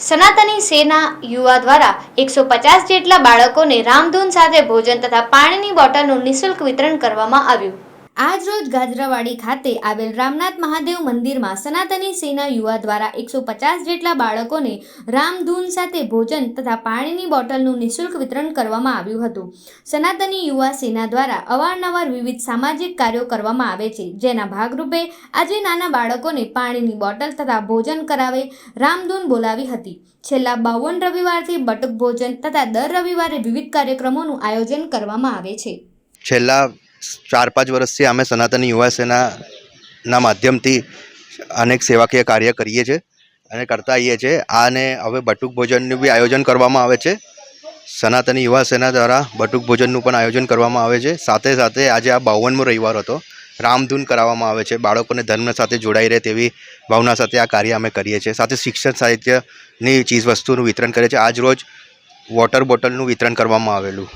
સનાતની સેના યુવા દ્વારા એકસો પચાસ જેટલા બાળકોને રામધૂન સાથે ભોજન તથા પાણીની બોટલનું નિશુલ્ક વિતરણ કરવામાં આવ્યું. આજ રોજ ગાજરાવાડી ખાતે આવેલ રામનાથ મહાદેવ મંદિરમાં સનાતની સેના યુવા દ્વારા એકસો પચાસ જેટલા બાળકોને રામધૂન સાથે ભોજન તથા પાણીની બોટલનું નિઃશુલ્ક વિતરણ કરવામાં આવ્યું હતું. સનાતની યુવા સેના દ્વારા અવારનવાર વિવિધ સામાજિક કાર્યો કરવામાં આવે છે. જેના ભાગરૂપે આજે નાના બાળકોને પાણીની બોટલ તથા ભોજન કરાવે રામધૂન બોલાવી હતી. છેલ્લા બાવન રવિવારથી બટુક ભોજન તથા દર રવિવારે વિવિધ કાર્યક્રમોનું આયોજન કરવામાં આવે છે. છેલ્લા ચાર પાંચ વર્ષથી અમે સનાતની યુવા સેનાના માધ્યમથી અનેક સેવાકીય કાર્ય કરીએ છીએ અને કરતા આવીએ છીએ. આને હવે બટુક ભોજનનું બી આયોજન કરવામાં આવે છે. સનાતની યુવા સેના દ્વારા બટુક ભોજનનું પણ આયોજન કરવામાં આવે છે. સાથે સાથે આજે આ બાવનમો રવિવાર હતો. રામધૂન કરાવવામાં આવે છે. બાળકોને ધર્મ સાથે જોડાઈ રહે તેવી ભાવના સાથે આ કાર્ય અમે કરીએ છીએ. સાથે શિક્ષણ સાહિત્યની ચીજ વસ્તુનું વિતરણ કરીએ છીએ. આજ રોજ વોટર બોટલનું વિતરણ કરવામાં આવેલું.